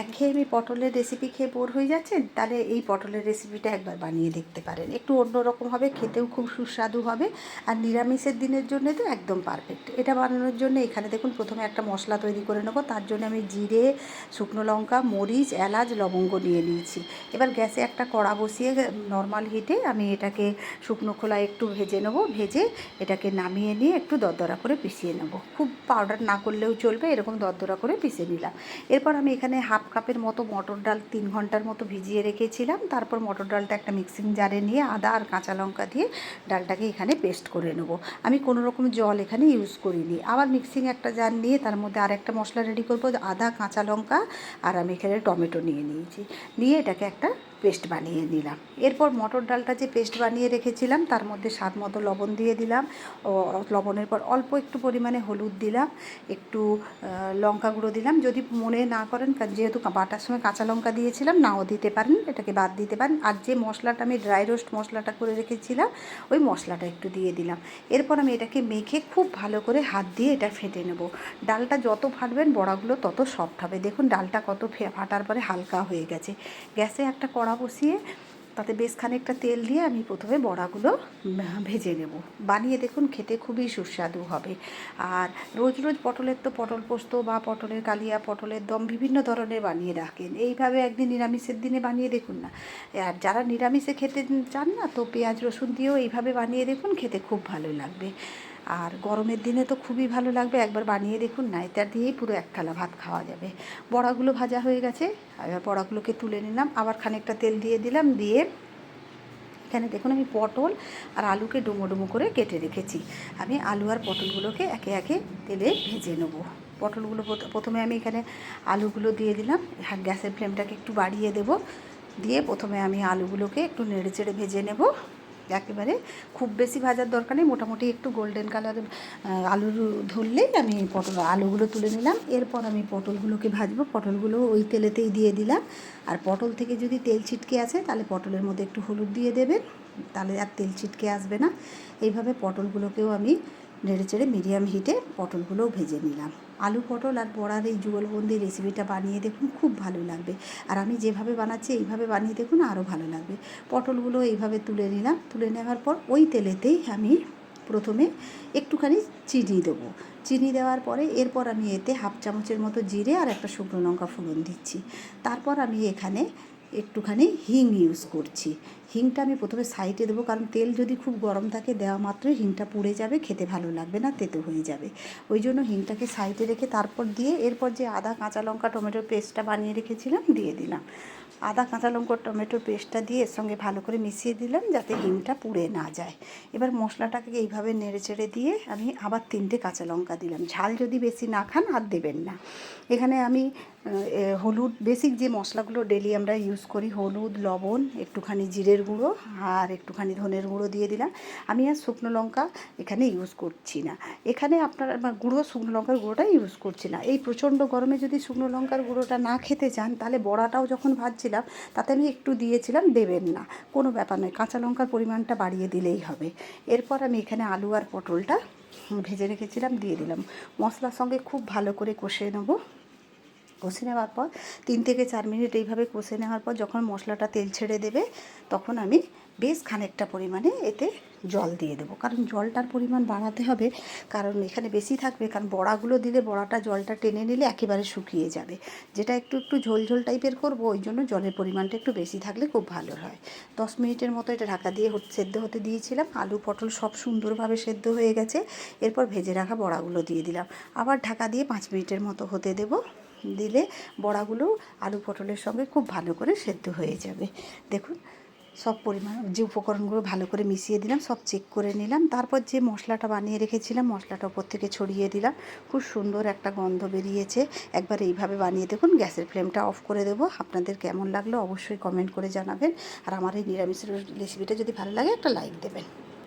একঘেয়েমি পটলের রেসিপি খেয়ে বোর হয়ে যাচ্ছেন, তাহলে এই পটলের রেসিপিটা একবার বানিয়ে দেখতে পারেন। একটু অন্যরকম হবে, খেতেও খুব সুস্বাদু হবে, আর নিরামিষের দিনের জন্য তো একদম পারফেক্ট এটা বানানোর জন্য এখানে দেখুন, প্রথমে একটা মশলা তৈরি করে নেব, তার জন্য আমি জিরে, শুকনো লঙ্কা, মরিচ, এলাচ, লবঙ্গ নিয়ে নিয়েছি। এবার গ্যাসে একটা কড়া বসিয়ে নর্মাল হিটে আমি এটাকে শুকনো খোলা একটু ভেজে নেব, ভেজে এটাকে নামিয়ে নিয়ে একটু দরদরা করে পিষিয়ে নেব। খুব পাউডার না করলেও চলবে, এরকম দরদরা করে পিষে নিলাম। এরপর আমি এখানে হাফ কাপের মতো মটর ডাল তিন ঘণ্টার মতো ভিজিয়ে রেখেছিলাম। তারপর মটর ডালটা একটা মিক্সিং জারে নিয়ে আদা আর কাঁচা লঙ্কা দিয়ে ডালটাকে এখানে পেস্ট করে নেব। আমি কোনো রকম জল এখানে ইউজ করিনি। আবার মিক্সিং একটা জার নিয়ে তার মধ্যে আর একটা মশলা রেডি করব, আদা, কাঁচা লঙ্কা, আর আমি এখানে টমেটো নিয়ে নিয়েছি। নিয়ে এটাকে একটা পেস্ট বানিয়ে নিলাম এরপর মটর ডালটা যে পেস্ট বানিয়ে রেখেছিলাম, তার মধ্যে স্বাদ মতো লবণ দিয়ে দিলাম। ও, লবণের পর অল্প একটু পরিমাণে হলুদ দিলাম, একটু লঙ্কা গুঁড়ো দিলাম। যদি মনে না করেন যেহেতু বাটার সময় কাঁচা লঙ্কা দিয়েছিলাম, নাও দিতে পারেন, এটাকে বাদ দিতে পারেন। আর যে মশলাটা আমি ড্রাই রোস্ট মশলাটা করে রেখেছিলাম, ওই মশলাটা একটু দিয়ে দিলাম। এরপর আমি এটাকে মেখে খুব ভালো করে হাত দিয়ে এটা ফেটে নেব। ডালটা যত ফাটবেন, বড়াগুলো তত সফট হবে। দেখুন, ডালটা কত ফাটার পরে হালকা হয়ে গেছে। গ্যাসে একটা কড়া বসিয়ে তাতে বেশ খানিকটা তেল দিয়ে আমি প্রথমে বড়াগুলো ভেজে নেব। বানিয়ে দেখুন খেতে খুবই সুস্বাদু হবে। আর রোজ রোজ পটলের তো পটল পোস্ত বা পটলের কালিয়া, পটলের দম বিভিন্ন ধরনের বানিয়ে রাখেন। এইভাবে একদিন নিরামিষের দিনে বানিয়ে দেখুন না। আর যারা নিরামিষে খেতে চান না, তো পেঁয়াজ রসুন দিয়েও এইভাবে বানিয়ে দেখুন, খেতে খুব ভালো লাগবে। আর গরমের দিনে তো খুবই ভালো লাগবে একবার বানিয়ে দেখুন না এটা দিয়েই পুরো এক থালা ভাত খাওয়া যাবে। বড়াগুলো ভাজা হয়ে গেছে এবার বড়াগুলোকে তুলে নিলাম আবার খানিকটা তেল দিয়ে দিলাম দিয়ে এখানে দেখুন আমি পটল আর আলুকে ডুমো ডুমো করে কেটে রেখেছি। আমি আলু আর পটলগুলোকে একে একে তেলে ভেজে নেব। পটলগুলো প্রথ- প্রথমে আমি এখানে আলুগুলো দিয়ে দিলাম হ্যাঁ, গ্যাসের ফ্লেমটাকে একটু বাড়িয়ে দেব। দিয়ে প্রথমে আমি আলুগুলোকে একটু নেড়ে চেড়ে ভেজে নেব। একেবারে খুব বেশি ভাজার দরকার নেই। মোটামুটি একটু গোল্ডেন কালার আলু ধরলেই আমি পটল, আলুগুলো তুলে নিলাম। এরপর আমি পটলগুলোকে ভাজবো। পটলগুলো ওই তেলেতেই দিয়ে দিলাম। আর পটল থেকে যদি তেল ছিটকে আসে তাহলে পটলের মধ্যে একটু হলুদ দিয়ে দেবেন। তাহলে আর তেল ছিটকে আসবে না। এইভাবে পটলগুলোকেও আমি নেড়ে চেড়ে মিডিয়াম হিটে পটলগুলোও ভেজে নিলাম। আলু পটল আর বড়ার এই যুগলবন্দি রেসিপিটা বানিয়ে দেখুন, খুব ভালো লাগবে। আর আমি যেভাবে বানাচ্ছি, এইভাবে বানিয়ে দেখুন, আরও ভালো লাগবে। পটলগুলো এইভাবে তুলে নিলাম। তুলে নেওয়ার পর ওই তেলেতেই আমি প্রথমে একটুখানি চিনি দেবো। চিনি দেওয়ার পরে এরপর আমি এতে হাফ চামচের মতো জিরে আর একটা শুকনো লঙ্কা ফোড়ন দিচ্ছি। তারপর আমি এখানে একটুখানি হিং ইউজ করছি। হিংটা আমি প্রথমে সাইডে দেবো, কারণ তেল যদি খুব গরম থাকে দেওয়া মাত্রই হিংটা পুড়ে যাবে, খেতে ভালো লাগবে না, তেতো হয়ে যাবে। ওই জন্য হিংটাকে সাইডে রেখে তারপর দিয়ে এরপর যে আদা, কাঁচা লঙ্কা টমেটোর পেস্টটা বানিয়ে রেখেছিলাম, দিয়ে দিলাম। আদা, কাঁচা লঙ্কা টমেটোর পেস্টটা দিয়ে এর সঙ্গে ভালো করে মিশিয়ে দিলাম যাতে হিংটা পুড়ে না যায়। এবার মশলাটাকে এইভাবে নেড়ে চেড়ে দিয়ে আমি আবার তিনটে কাঁচা লঙ্কা দিলাম। ঝাল যদি বেশি না খান আর দেবেন না। এখানে আমি হলুদ, বেসিক যে মশলাগুলো ডেলি আমরা ইউজ করি, হলুদ, লবণ, একটুখানি জিরের গুঁড়ো আর একটুখানি ধনের গুঁড়ো দিয়ে দিলাম। আমি আর শুকনো লঙ্কা এখানে ইউজ করছি না। এখানে আপনার গুঁড়ো, শুকনো লঙ্কার গুঁড়োটা ইউজ করছি না। এই প্রচণ্ড গরমে যদি শুকনো লঙ্কার গুঁড়োটা না খেতে চান তাহলে বড়াটাও যখন ভাজছিলাম, তাতে আমি একটু দিয়েছিলাম, দেবেন না। কোনো ব্যাপার নয়, কাঁচা লঙ্কার পরিমাণটা বাড়িয়ে দিলেই হবে। এরপর আমি এখানে আলু আর পটলটা ভেজে রেখেছিলাম, দিয়ে দিলাম। মশলার সঙ্গে খুব ভালো করে কষে নেব। কষে নেওয়ার পর তিন থেকে চার মিনিট এইভাবে কষে নেওয়ার পর যখন মশলাটা তেল ছেড়ে দেবে, তখন আমি বেশ খানিকটা পরিমাণে এতে জল দিয়ে দেবো। কারণ জলটার পরিমাণ বাড়াতে হবে, কারণ এখানে বেশি থাকবে, কারণ বড়াগুলো দিলে বড়াটা জলটা টেনে নিলে একেবারে শুকিয়ে যাবে। যেটা একটু একটু ঝোল ঝোল টাইপের করব, ওই জন্য জলের পরিমাণটা একটু বেশি থাকলে খুব ভালো হয়। দশ মিনিটের মতো এটা ঢাকা দিয়ে সেদ্ধ হতে দিয়েছিলাম। আলু পটল সব সুন্দরভাবে সেদ্ধ হয়ে গেছে। এরপর ভেজে রাখা বড়াগুলো দিয়ে দিলাম। আবার ঢাকা দিয়ে পাঁচ মিনিটের মতো হতে দেবো। দিলে বড়াগুলো আলু পটলের সঙ্গে খুব ভালো করে সেদ্ধ হয়ে যাবে। দেখুন, সব পরিমাণ যে উপকরণগুলো ভালো করে মিশিয়ে দিলাম, সব চেক করে নিলাম। তারপর যে মশলাটা বানিয়ে রেখেছিলাম, মশলাটা ওপর থেকে ছড়িয়ে দিলাম। খুব সুন্দর একটা গন্ধ বেরিয়েছে। একবার এইভাবে বানিয়ে দেখুন, গ্যাসের ফ্লেমটা অফ করে দেবো। আপনাদের কেমন লাগল অবশ্যই কমেন্ট করে জানাবেন। আর আমার এই নিরামিষ রেসিপিটা যদি ভালো লাগে, একটা লাইক দেবেন।